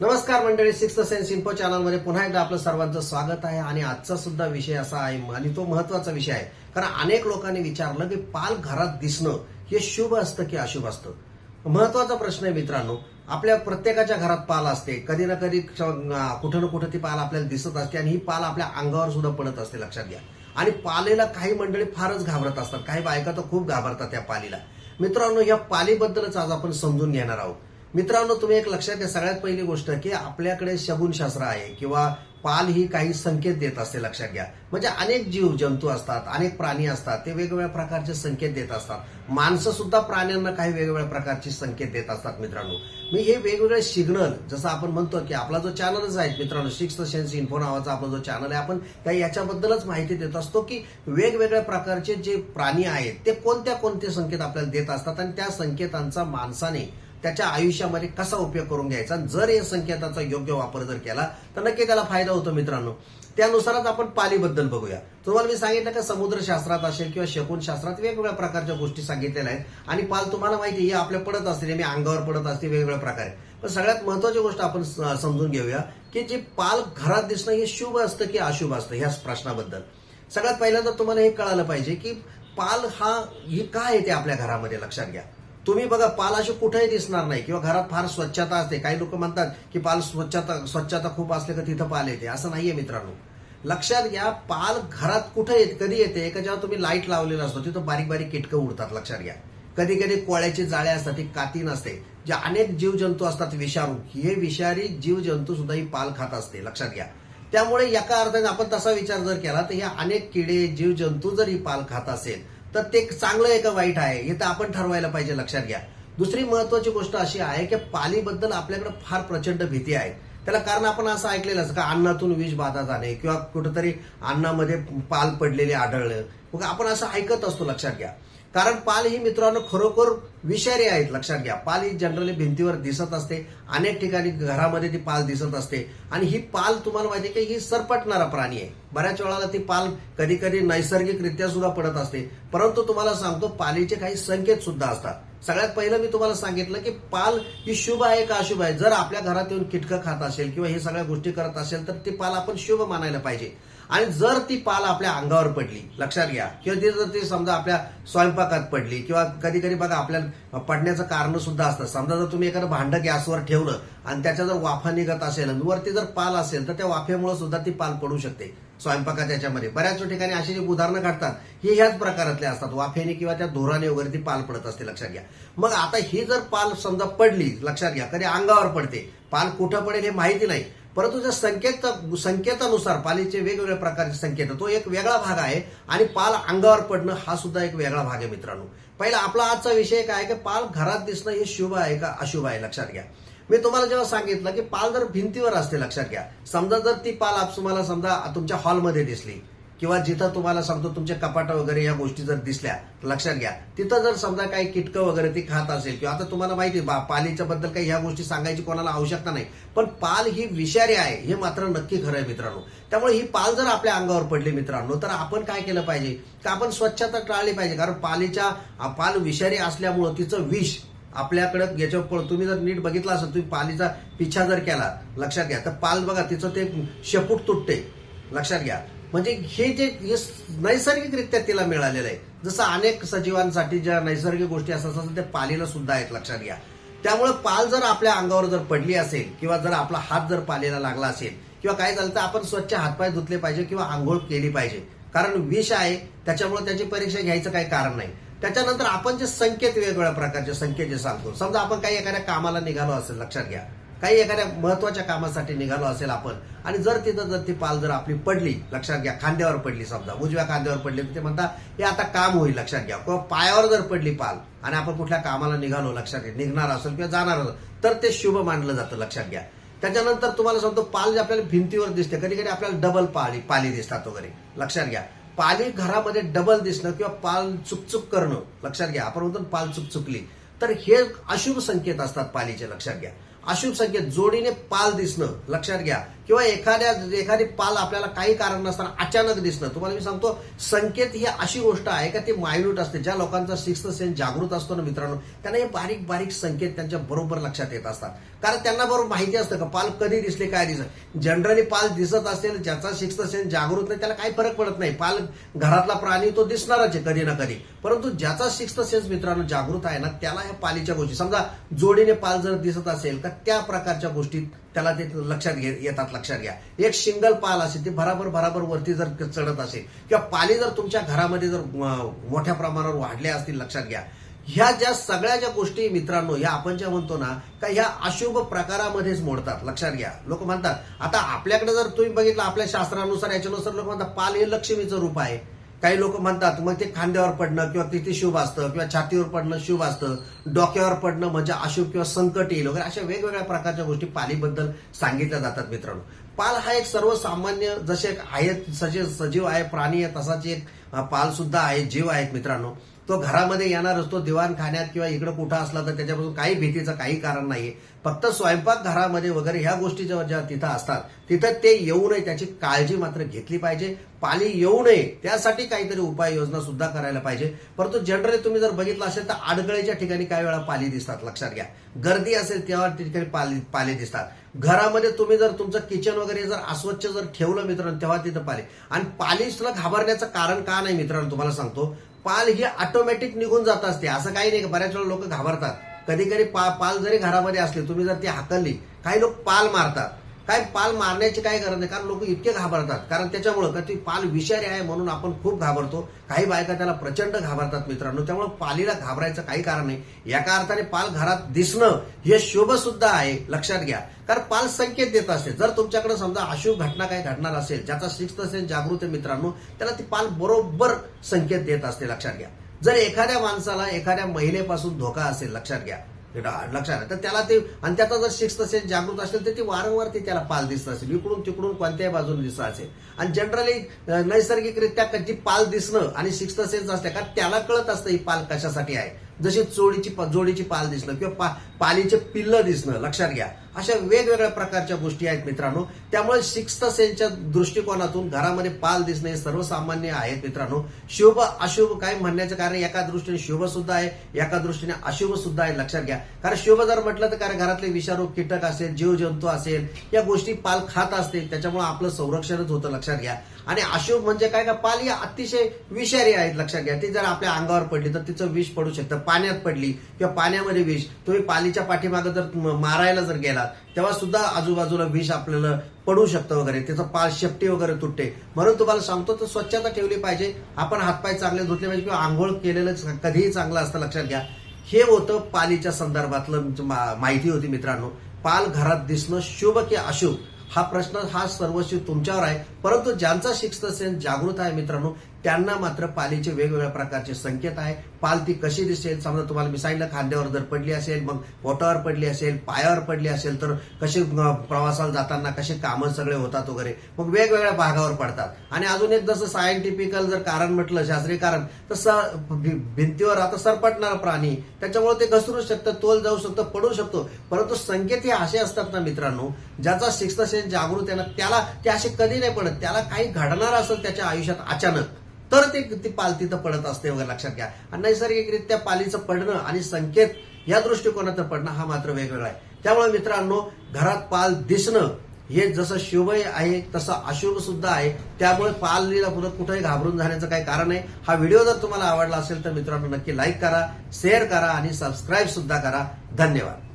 नमस्कार मंडळी six sense info चॅनलमध्ये पुन्हा एकदा आपलं सर्वांचं स्वागत आहे. आणि आजचा सुद्धा विषय असा आहे आणि तो महत्त्वाचा विषय आहे. कारण अनेक लोकांनी विचारलं की पाल घरात दिसणं हे शुभ असतं की अशुभ असतं? महत्त्वाचा प्रश्न आहे मित्रांनो आपल्या प्रत्येकाच्या घरात पाल असते. कधी ना कधी कुठं ना कुठं ती पाल आपल्याला दिसत असते आणि ही पाल आपल्या अंगावर सुद्धा पडत असते लक्षात घ्या. आणि पालीला काही मंडळी फारच घाबरत असतात. काही बायका तर खूप घाबरतात त्या पालीला. मित्रांनो या पालीबद्दलच आज आपण समजून घेणार आहोत. मित्रांनो तुम्ही एक लक्षात घ्या सगळ्यात पहिली गोष्ट की आपल्याकडे शगुनशास्त्र आहे किंवा पाल ही काही संकेत देत असते लक्षात घ्या. म्हणजे अनेक जीव जंतू असतात अनेक प्राणी असतात ते वेगवेगळ्या प्रकारचे संकेत देत असतात. माणसं सुद्धा प्राण्यांना काही वेगवेगळ्या प्रकारचे संकेत देत असतात मित्रांनो. मी हे वेगवेगळे सिग्नल जसं आपण म्हणतो की आपला जो चॅनलच आहे मित्रांनो सिक्स सेन्स इन्फो नावाचा आपला जो चॅनल आहे आपण त्या याच्याबद्दलच माहिती देत असतो की वेगवेगळ्या प्रकारचे जे प्राणी आहेत ते कोणत्या कोणते संकेत आपल्याला देत असतात आणि त्या संकेतांचा माणसाने त्याच्या आयुष्यामध्ये कसा उपयोग करून घ्यायचा? जर या संकेताचा योग्य वापर जर केला तर नक्की त्याला फायदा होतो मित्रांनो. त्यानुसारच आपण पालीबद्दल बघूया. तुम्हाला मी सांगितलं का समुद्रशास्त्रात असेल किंवा शकुनशास्त्रात वेगवेगळ्या प्रकारच्या गोष्टी सांगितलेल्या आहेत. आणि पाल तुम्हाला माहिती आहे, हे आपल्या पडत असते नेहमी अंगावर पडत असते वेगवेगळ्या प्रकारे. पण सगळ्यात महत्वाची गोष्ट आपण समजून घेऊया की जे पाल घरात दिसणं हे शुभ असतं की अशुभ असतं ह्याच प्रश्नाबद्दल. सगळ्यात पहिल्यांदा तुम्हाला हे कळालं पाहिजे की पाल हा हे काय येते आपल्या घरामध्ये? लक्षात घ्या. तुम्ही बघा पाल असे कुठेही दिसणार नाही. किंवा घरात फार स्वच्छता असते. काही लोक म्हणतात की पाल स्वच्छता स्वच्छता खूप असले का तिथं पाल येते. असं नाहीये मित्रांनो. लक्षात घ्या पाल घरात कुठे येत कधी येते? का जेव्हा तुम्ही लाइट लावलेला असतो तिथं बारीक बारीक किटकं उडतात लक्षात घ्या. कधी कधी कोळ्याची जाळे असतात ती काती नसते. जे अनेक जीवजंतू असतात विषाणू हे विषारी जीवजंतू सुद्धा ही पाल खात असते लक्षात घ्या. त्यामुळे एका अर्थाने आपण तसा विचार जर केला तर ह्या अनेक किडे जीवजंतू जर ही पाल खात असेल तर ते चांगलं आहे का वाईट आहे हे तर आपण ठरवायला पाहिजे लक्षात घ्या. दुसरी महत्वाची गोष्ट अशी आहे की पालीबद्दल आपल्याकडे फार प्रचंड भीती आहे. त्याला कारण आपण असं ऐकलेलं का अन्नातून विष बाधा जाणे किंवा कुठेतरी अन्नामध्ये पाल पडलेले आढळलं. मग आपण असं ऐकत असतो लक्षात घ्या. कारण पाल ही मित्रांनो खरोखर विषारी आहेत लक्षात घ्या. पाल ही जनरली भिंतीवर दिसत असते. अनेक ठिकाणी घरामध्ये ती पाल दिसत असते. आणि ही पाल तुम्हाला माहिती आहे की ही सरपटणारा प्राणी आहे. बऱ्याच वेळाला ती पाल कधी कधी नैसर्गिकरित्या सुद्धा पडत असते. परंतु तुम्हाला सांगतो पालीचे काही संकेत सुद्धा असतात. सगळ्यात पहिलं मी तुम्हाला सांगितलं की पाल ही शुभ आहे का अशुभ आहे? जर आपल्या घरात येऊन किटकं खात असेल किंवा हे सगळ्या गोष्टी करत असेल तर ती पाल आपण शुभ मानायला पाहिजे. आणि जर ती पाल आपल्या अंगावर पडली लक्षात घ्या किंवा ती जर ती समजा आपल्या स्वयंपाकात पडली किंवा कधी कधी बघा आपल्या पडण्याचं कारण सुद्धा असतं. समजा जर तुम्ही एखादं भांडं गॅसवर ठेवलं आणि त्याच्या जर वाफा निघत असेल आणि वरती जर पाल असेल तर त्या वाफेमुळे सुद्धा ती पाल पडू शकते स्वयंपाकात याच्यामध्ये. बऱ्याच ठिकाणी अशी जी उदाहरणं काढतात ही ह्याच प्रकारातले असतात. वाफेने किंवा त्या धोराने वगैरे ती पाल पडत असते लक्षात घ्या. मग आता ही जर पाल समजा पडली लक्षात घ्या कधी अंगावर पडते. पाल कुठं पडेल हे माहिती नाही. परंतु त्या संकेत संकेतानुसार पालीचे वेगवेगळ्या प्रकारचे संकेत. तो एक वेगळा भाग आहे आणि पाल अंगावर पडणं हा सुद्धा एक वेगळा भाग आहे मित्रांनो. पहिला आपला आजचा विषय काय आहे की पाल घरात दिसणं हे शुभ आहे का अशुभ आहे? लक्षात घ्या. मी तुम्हाला जेव्हा सांगितलं की पाल जर भिंतीवर असते लक्षात घ्या. समजा जर ती पाल आप तुम्हाला समजा तुमच्या हॉलमध्ये दिसली. किंवा जिथं तुम्हाला सांगतो तुमच्या कपाट वगैरे या गोष्टी जर दिसल्या लक्षात घ्या. तिथं जर समजा काही किटकं वगैरे ती खात असेल किंवा आता तुम्हाला माहिती आहे, बा- पालीच्या बद्दल काही ह्या गोष्टी सांगायची कोणाला आवश्यकता नाही पण पाल ही विषारी आहे हे मात्र नक्की खरं आहे मित्रांनो. त्यामुळे ही पाल जर आपल्या अंगावर पडली मित्रांनो तर आपण काय केलं पाहिजे? की आपण स्वच्छता टाळली पाहिजे? कारण पालीच्या पाल विषारी असल्यामुळं तिचं विष आपल्याकडे याच्यावर पळ- तुम्ही जर नीट बघितलं असेल तुम्ही पालीचा पिछा जर केला लक्षात घ्या. तर पाल बघा तिचं ते शेपूट तुटते लक्षात घ्या. म्हणजे हे जे हे नैसर्गिकरित्या तिला मिळालेलं आहे. जसं अनेक सजीवांसाठी ज्या नैसर्गिक गोष्टी असतात ते पालीला सुद्धा आहेत लक्षात घ्या. त्यामुळे पाल जर आपल्या अंगावर जर पडली असेल किंवा जर आपला हात जर पालीला लागला असेल किंवा काय झालं तर आपण स्वच्छ हातपाय धुतले पाहिजे किंवा आंघोळ केली पाहिजे. कारण विष आहे त्याच्यामुळे त्याची परीक्षा घ्यायचं काही कारण नाही. त्याच्यानंतर आपण जे संकेत वेगवेगळ्या प्रकारचे संकेत जे सांगतो. समजा आपण काही एखाद्या कामाला निघालो असेल लक्षात घ्या. काही एखाद्या महत्त्वाच्या कामासाठी निघालो असेल आपण आणि जर तिथं जर ती पाल जर आपली पडली लक्षात घ्या खांद्यावर पडली समजा उजव्या खांद्यावर पडली ते म्हणता हे आता काम होईल लक्षात घ्या. किंवा पायावर जर पडली पाल आणि आपण कुठल्या कामाला निघालो लक्षात घ्या निघणार असेल किंवा जाणार असेल तर ते शुभ मानलं जातं लक्षात घ्या. त्याच्यानंतर तुम्हाला सांगतो पाल जे आपल्याला भिंतीवर दिसते कधी कधी आपल्याला डबल पाली पाली दिसतात वगैरे लक्षात घ्या. पाली घरामध्ये डबल दिसणं किंवा पाल चुकचुक करणं लक्षात घ्या. आपण म्हणतो पाल चुकचुकली. तर हे अशुभ संकेत असतात पालीचे लक्षात घ्या. अशुभ संकेत जोडीने पाल दिसणं लक्षात घ्या. किंवा एखाद्या एखादी पाल आपल्याला काही कारण नसताना अचानक दिसणं. तुम्हाला मी सांगतो संकेत ही अशी गोष्ट आहे का ती मायन्यूट असते. ज्या लोकांचा सिक्स्थ सेन्स जागृत असतो ना मित्रांनो त्यांना हे बारीक बारीक संकेत त्यांच्या बरोबर लक्षात येत असतात. कारण त्यांना बरोबर माहिती असतं का पाल कधी दिसले काय दिसत जनरली पाल दिसत असेल ज्याचा सिक्स्थ सेन्स जागृत नाही त्याला काही फरक पडत नाही. पाल घरातला प्राणी तो दिसणारच आहे कधी ना कधी. परंतु ज्याचा सिक्स्थ सेन्स मित्रांनो जागृत आहे ना त्याला ह्या पालीच्या गोष्टी. समजा जोडीने पाल जर दिसत असेल तर त्या प्रकारच्या गोष्टी त्याला ते लक्षात घे येतात लक्षात घ्या. एक सिंगल पाल असेल ते भराभर भराभर वरती जर चढत असेल किंवा पाली जर तुमच्या घरामध्ये जर मोठ्या प्रमाणावर वाढल्या असतील लक्षात घ्या. ह्या ज्या सगळ्या ज्या गोष्टी मित्रांनो ह्या आपण ज्या म्हणतो ना का ह्या अशुभ प्रकारामध्येच मोडतात लक्षात घ्या. लोक म्हणतात आता आपल्याकडे जर तुम्ही बघितलं आपल्या शास्त्रानुसार याच्यानुसार लोक म्हणतात पाल हे लक्ष्मीचं रूप आहे. काही लोक म्हणतात मग ते खांद्यावर पडणं किंवा तिथे शुभ असतं किंवा छातीवर पडणं शुभ असतं डोक्यावर पडणं म्हणजे अशुभ किंवा संकट येईल वगैरे अशा वेगवेगळ्या प्रकारच्या गोष्टी पालीबद्दल सांगितल्या जातात मित्रांनो. पाल हा एक सर्वसामान्य जसे आहेत सजीव सजीव आहे प्राणी आहे तसाच एक पाल सुद्धा आहे जीव आहेत मित्रांनो. तो घरामध्ये येणार असतो दिवाण खाण्यात किंवा इकडे कुठं असला तर त्याच्यापासून काही भीतीचं काही कारण नाहीये. फक्त स्वयंपाक घरामध्ये वगैरे ह्या गोष्टी जेव्हा ज्या तिथं असतात तिथं ते येऊ नये त्याची काळजी मात्र घेतली पाहिजे. पाली येऊ नये त्यासाठी काहीतरी उपाययोजना सुद्धा करायला पाहिजे. परंतु जनरली तुम्ही जर बघितलं असेल तर आडगळीच्या ठिकाणी काही वेळा पाली दिसतात लक्षात घ्या. गर्दी असेल तेव्हा ठिकाणी पाली पाले दिसतात. घरामध्ये तुम्ही जर तुमचं किचन वगैरे जर अस्वच्छ जर ठेवलं मित्रांनो तेव्हा तिथं पाले. आणि पालीसला घाबरण्याचं कारण का नाही मित्रांनो तुम्हाला सांगतो. पाल ही ऑटोमॅटिक निघून जात असते. असं काही नाही बऱ्याच वेळा लोक घाबरतात. कधी कधी पा पाल जरी घरामध्ये असले तुम्ही जर ती हाकलली काही लोक पाल मारतात. काय पाल मारण्याची काय गरज नाही कारण लोक इतके घाबरतात. कारण त्याच्यामुळं का ती पाल विषारी आहे म्हणून आपण खूप घाबरतो. काही बायका त्याला प्रचंड घाबरतात मित्रांनो. त्यामुळे पालीला घाबरायचं काही कारण नाही. एका अर्थाने पाल घरात दिसणं हे शुभ सुद्धा आहे लक्षात घ्या. कारण पाल संकेत देत असते. जर तुमच्याकडे समजा अशुभ घटना काही घडणार असेल ज्याचा सिक्स्थ सेन्स जागृत आहे मित्रांनो त्याला ती पाल बरोबर संकेत देत असते लक्षात घ्या. जर एखाद्या माणसाला एखाद्या महिलेपासून धोका असेल लक्षात घ्या. लक्षात तर त्याला ते आणि त्याचा जर सिक्स्थ असेल जागृत असेल तर ती वारंवार ती त्याला पाल दिसत असेल. इकडून तिकडून कोणत्याही बाजूने दिसत असेल. आणि जनरली नैसर्गिकरित्या कधी पाल दिसणं आणि सिक्स्थ सेन्स असते का त्याला कळत असतं ही पाल कशासाठी आहे. जशी चोळीची जोडीची पाल दिसणं किंवा पा, पालीचे पिल्ल दिसणं लक्षात घ्या. अशा वेगवेगळ्या प्रकारच्या गोष्टी आहेत मित्रांनो. त्यामुळे सिक्स्थ सेन्सच्या दृष्टिकोनातून घरामध्ये पाल दिसणे हे सर्वसामान्य आहेत मित्रांनो. शुभ अशुभ काय म्हणण्याचं कारण एका दृष्टीने शुभ सुद्धा आहे एका दृष्टीने अशुभ सुद्धा आहे. लक्षात घ्या. कारण शुभ जर म्हटलं तर कारण घरातले विषारू कीटक असेल जीवजंतू असेल या गोष्टी पाल खात असतील त्याच्यामुळे आपलं संरक्षणच होतं लक्षात घ्या. आणि अशुभ म्हणजे काय? का पाल ही अतिशय विषारी आहेत लक्षात घ्या. ती जर आपल्या अंगावर पडली तर तिचं विष पडू शकतं. पाण्यात पडली किंवा पाण्यामध्ये विष तुम्ही पालीच्या पाठीमागे जर मारायला जर गेला गेलात तेव्हा सुद्धा आजूबाजूला विष आपल्याला पडू शकतं वगैरे. त्याचं पाल शेपटी वगैरे तुटते. म्हणून तुम्हाला सांगतो तर स्वच्छता ठेवली पाहिजे. आपण हातपाय चांगले धुतले पाहिजे किंवा आंघोळ केलेलं कधीही चांगलं असतं लक्षात घ्या. हे होतं पालीच्या संदर्भातलं माहिती होती मित्रांनो. पाल घरात दिसणं शुभ की अशुभ? हा प्रश्न हा सर्वस्वी तुमच्यावर आहे. परंतु ज्यांचा सिक्स्थ सेन्स जागृत आहे मित्रांनो त्यांना मात्र पालीचे वेगवेगळ्या प्रकारचे संकेत आहे. पाल ती कशी दिसेल? समजा तुम्हाला मी सांगितलं खांद्यावर जर पडली असेल मग पोटावर पडली असेल पायावर पडली असेल तर कसे प्रवासाला जाताना कसे कामं सगळे होतात वगैरे मग वेगवेगळ्या भागावर पडतात. आणि अजून एक जसं सायंटिफिकल जर कारण म्हटलं शास्त्रीय कारण तर स- भिंतीवर आता सरपटणारा प्राणी. त्याच्यामुळे ते घसरू शकतं तोल जाऊ शकतं पडू शकतो. परंतु संकेत हे असे असतात ना मित्रांनो ज्याचा सिक्स्थ सेन्स जागृत आहे ना त्याला ते असे कधी नाही पडत. त्याला काही घडणार असेल त्याच्या आयुष्यात अचानक. तर ते ती पाल तिथं पडत असते वगैरे लक्षात घ्या. आणि नैसर्गिकरित्या पालीचं पडणं आणि संकेत या दृष्टिकोनातून पडणं हा मात्र वेगवेगळा आहे. त्यामुळे मित्रांनो घरात पाल दिसणं हे जसं शुभ आहे तसं अशुभ सुद्धा आहे. त्यामुळे पालीला पुन्हा कुठेही घाबरून जाण्याचं काही कारण नाही. हा व्हिडिओ जर तुम्हाला आवडला असेल तर मित्रांनो नक्की लाईक करा शेअर करा आणि सबस्क्राईब सुद्धा करा. धन्यवाद.